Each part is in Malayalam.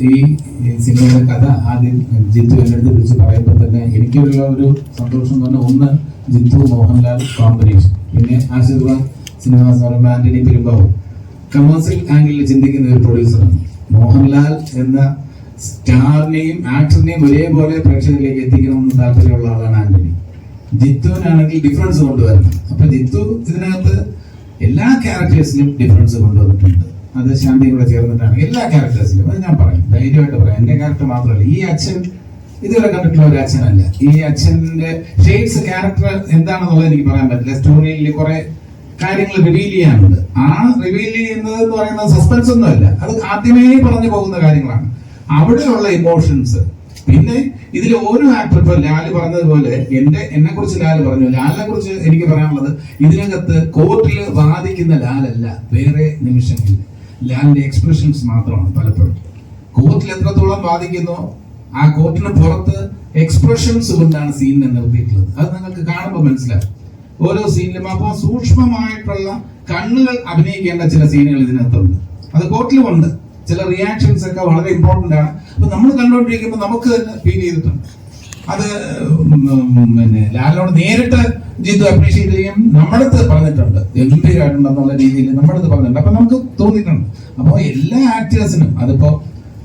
ഈ സിനിമയുടെ കഥ ആദ്യം ജിത്തു എന്റെ അടുത്ത് വിളിച്ച് പറയുമ്പോൾ തന്നെ എനിക്കുള്ള ഒരു സന്തോഷം തന്നെ ഒന്ന് ജിത്തു മോഹൻലാൽ കോമ്പിനേഷൻ പിന്നെ ആശീർവാദ് സിനിമ പറയുമ്പോൾ ആന്റണി പെരുമ്പാവും കമേഴ്സ്യൽ ആംഗിളിൽ ചിന്തിക്കുന്ന ഒരു പ്രൊഡ്യൂസറാണ് മോഹൻലാൽ എന്ന സ്റ്റാറിനെയും ആക്ടറിനെയും ഒരേപോലെ പ്രേക്ഷകരിലേക്ക് എത്തിക്കണമെന്ന് താല്പര്യമുള്ള ആളാണ് ആന്റണി. ജിത്തുവിനാണെങ്കിൽ ഡിഫറൻസ് കൊണ്ടുവരണം. അപ്പൊ ജിത്തു ഇതിനകത്ത് എല്ലാ ക്യാരക്ടേഴ്സിലും ഡിഫറൻസ് കൊണ്ടുവന്നിട്ടുണ്ട്. അത് ശാന്തി കൂടെ ചേർന്നിട്ടാണ് എല്ലാ ക്യാരക്ടേഴ്സിലും അത് ഞാൻ പറയും ധൈര്യമായിട്ട് പറയാം. എന്റെ ക്യാരക്ടർ മാത്രമല്ല ഈ അച്ഛൻ ഇതുവരെ കണ്ടിട്ടുള്ള ഒരു അച്ഛനല്ല. ഈ അച്ഛന്റെ ഷെയ്ഡ്സ് ക്യാരക്ടർ എന്താണെന്നുള്ളത് എനിക്ക് പറയാൻ പറ്റില്ല. സ്റ്റോറിയിൽ കുറെ കാര്യങ്ങൾ റിവീൽ ചെയ്യാനുണ്ട്. ആ റിവീൽ ചെയ്യുന്നത് എന്ന് പറയുന്നത് സസ്പെൻസ് ഒന്നുമല്ല അത് ആദ്യമേ പറഞ്ഞു പോകുന്ന കാര്യങ്ങളാണ്. അവിടെയുള്ള ഇമോഷൻസ് പിന്നെ ഇതിൽ ഓരോ ആക്ടർ ഇപ്പൊ ലാൽ പറഞ്ഞതുപോലെ എന്റെ എന്നെ കുറിച്ച് ലാൽ പറഞ്ഞു. ലാലിനെ കുറിച്ച് എനിക്ക് പറയാനുള്ളത് ഇതിനകത്ത് കോർട്ടിൽ വാദിക്കുന്ന ലാലല്ല. വേറെ നിമിഷങ്ങളിൽ ലാലിന്റെ എക്സ്പ്രഷൻസ് മാത്രമാണ് പലപ്പോഴും. കോർട്ടിൽ എത്രത്തോളം ബാധിക്കുന്നു ആ കോർട്ടിന് പുറത്ത് എക്സ്പ്രഷൻസ് കൊണ്ടാണ് സീനിനെ നിർത്തിയിട്ടുള്ളത്. അത് നിങ്ങൾക്ക് കാണുമ്പോൾ മനസ്സിലാവും. ഓരോ സീനിലും അപ്പോൾ സൂക്ഷ്മമായിട്ടുള്ള കണ്ണുകൾ അഭിനയിക്കേണ്ട ചില സീനുകൾ ഇതിനകത്തുണ്ട്. അത് കോർട്ടിലും ഉണ്ട് ചില റിയാക്ഷൻസ് ഒക്കെ വളരെ ഇമ്പോർട്ടന്റ് ആണ്. അപ്പോൾ നമ്മൾ കണ്ടുകൊണ്ടിരിക്കുമ്പോൾ നമുക്ക് തന്നെ ഫീൽ ചെയ്തിട്ടുണ്ട്. അത് പിന്നെ ലാലിനോട് നേരിട്ട് ജിത്തു അപ്രീഷിയേറ്റ് ചെയ്യും നമ്മളടുത്ത് പറഞ്ഞിട്ടുണ്ട്. ഗംഭീരമായിട്ടുണ്ടെന്നുള്ള രീതിയിൽ നമ്മളടുത്ത് പറഞ്ഞിട്ടുണ്ട്. അപ്പൊ നമുക്ക് തോന്നിയിട്ടുണ്ട് അപ്പോൾ എല്ലാ ആക്ടേഴ്സിനും അതിപ്പോ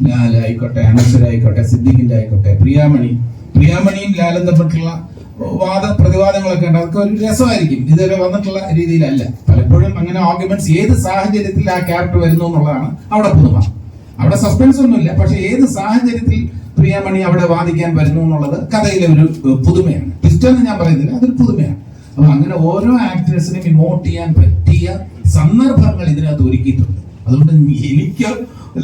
ലാലായിക്കോട്ടെ ആയിക്കോട്ടെ അനശ്വര ആയിക്കോട്ടെ സിദ്ദിഖിന്റെ ആയിക്കോട്ടെ പ്രിയാമണി പ്രിയാമണിയും ലാലും തമ്മിലുള്ള വാദ പ്രതിവാദങ്ങളൊക്കെ ഉണ്ട്. അതൊക്കെ ഒരു രസമായിരിക്കും. ഇതുവരെ വന്നിട്ടുള്ള രീതിയിലല്ല. പലപ്പോഴും അങ്ങനെ ആർഗ്യുമെന്റ്സ് ഏത് സാഹചര്യത്തിൽ ആ ക്യാരക്ടർ വരുന്നു എന്നുള്ളതാണ് അവിടെ പുതുമ അവിടെ സസ്പെൻസ് ഒന്നുമില്ല. പക്ഷെ ഏത് സാഹചര്യത്തിൽ പ്രിയാമണി അവിടെ വാദിക്കാൻ വരുന്നു എന്നുള്ളത് കഥയിലെ ഒരു പുതുമയാണ്. ട്വിസ്റ്റ് എന്ന് ഞാൻ പറയുന്നില്ല അതൊരു പുതുമയാണ്. അപ്പൊ അങ്ങനെ ഓരോ ആക്ടേഴ്സിനും ഇമോട്ട് ചെയ്യാൻ പറ്റിയ സന്ദർഭങ്ങൾ ഇതിനകത്ത് ഒരുക്കിയിട്ടുണ്ട്. അതുകൊണ്ട് എനിക്ക്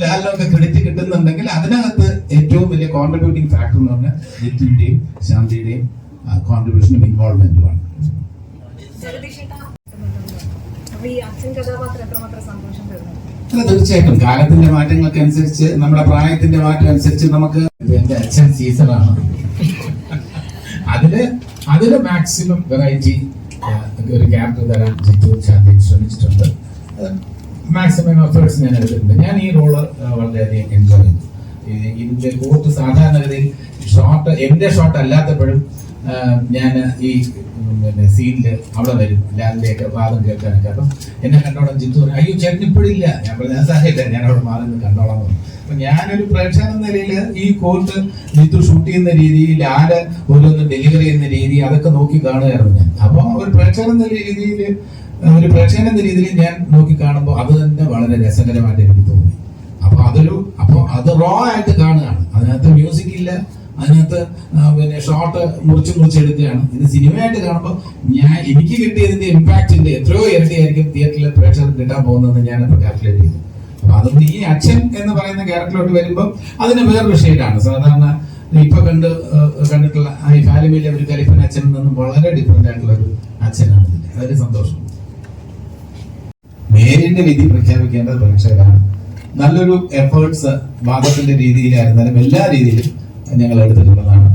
ലാലിനൊക്കെ ക്രെഡിറ്റ് കിട്ടുന്നുണ്ടെങ്കിൽ അതിനകത്ത് ഏറ്റവും വലിയ കോൺട്രിബ്യൂട്ടിംഗ് ഫാക്ടർ എന്ന് പറഞ്ഞാൽ ജിത്തിന്റെയും ശാന്തിയുടെയും കോൺട്രിബ്യൂഷനും ഇൻവോൾവ്മെന്റുമാണ് അച്ഛൻ കഥാപാത്രം എത്രമാത്രം സന്തോഷം തരുന്നു? അല്ല തീർച്ചയായിട്ടും. കാലത്തിന്റെ മാറ്റങ്ങൾക്ക് അനുസരിച്ച് നമ്മുടെ പ്രായത്തിന്റെ മാറ്റം അനുസരിച്ച് നമുക്ക് എന്റെ അച്ഛൻ സീസണാണ്. അതിൽ അതിൽ മാക്സിമം വെറൈറ്റി ഒരു ക്യാരക്ടർ തരാൻ ജിത്തു ശാന്തി ശ്രമിച്ചിട്ടുണ്ട്. മാക്സിമം എഫേർട്സ് ഞാൻ എടുത്തിട്ടുണ്ട്. ഞാൻ ഈ റോൾ വളരെയധികം എൻജോയ് ചെയ്തു ഇതിന്റെ കൂട്ട് സാധാരണഗതിയിൽ ഷോട്ട് എന്റെ ഷോട്ട് അല്ലാത്തപ്പോഴും ഞാൻ ഈ പിന്നെ സീനിൽ അവിടെ വരും. ലാലിന്റെ ഒക്കെ വാദം കേൾക്കാനൊക്കെ അപ്പം എന്നെ കണ്ടോളം ജിത്തു പറഞ്ഞു അയ്യോ ചേട്ടൻ ഇപ്പോഴില്ല ഞാൻ പറഞ്ഞു ഞാൻ സാരമില്ല ഞാൻ അവിടെ മാറി കണ്ടോളാം പറഞ്ഞു അപ്പൊ ഞാനൊരു പ്രേക്ഷകൻ നിലയിൽ ഈ കോർട്ട് ജിത്തു ഷൂട്ട് ചെയ്യുന്ന രീതി ലാൽ ഓരോന്ന് ഡെലിവറി ചെയ്യുന്ന രീതി അതൊക്കെ നോക്കി കാണുകയായിരുന്നു ഞാൻ. അപ്പൊ ഒരു പ്രേക്ഷകൻ എന്ന രീതിയിൽ ഒരു പ്രേക്ഷകൻ എന്ന രീതിയിൽ ഞാൻ നോക്കി കാണുമ്പോൾ അത് തന്നെ വളരെ രസകരമായിട്ട് എനിക്ക് തോന്നി. അപ്പൊ അതൊരു അപ്പൊ അത് റോ ആയിട്ട് കാണുകയാണ്. അതിനകത്ത് മ്യൂസിക് ഇല്ല. അതിനകത്ത് പിന്നെ ഷോർട്ട് മുറിച്ച് മുറിച്ച് എടുക്കുകയാണ്. ഇത് സിനിമയായിട്ട് കാണുമ്പോൾ ഞാൻ എനിക്ക് കിട്ടിയതിന്റെ ഇമ്പാക്റ്റിന്റെ എത്രയോ ഇരട്ടിയായിരിക്കും തിയേറ്ററിൽ പ്രേക്ഷകർക്ക് കിട്ടാൻ പോകുന്നതെന്ന് ഞാനിപ്പോ കാൽക്കുലേറ്റ് ചെയ്തു. അപ്പൊ അതുകൊണ്ട് ഈ അച്ഛൻ എന്ന് പറയുന്ന ക്യാരക്ടറിലോട്ട് വരുമ്പോൾ അതിന് വേറൊരു ഷെയ്ഡാണ് സാധാരണ ഇപ്പൊ കണ്ട് കണ്ടിട്ടുള്ള ഈ ഫാലിമിയിലെ ഒരു കലിഫൻ അച്ഛനിൽ നിന്നും വളരെ ഡിഫറെന്റ് ആയിട്ടുള്ള ഒരു അച്ഛനാണ് അതൊരു സന്തോഷം. മേരിന്റെ വിധി പ്രഖ്യാപിക്കേണ്ടത് പ്രേക്ഷകരാണ്. നല്ലൊരു എഫേർട്സ് വാദത്തിന്റെ രീതിയിലായിരുന്നാലും എല്ലാ രീതിയിലും ഞങ്ങൾ എടുത്തിട്ടുള്ളതാണ്.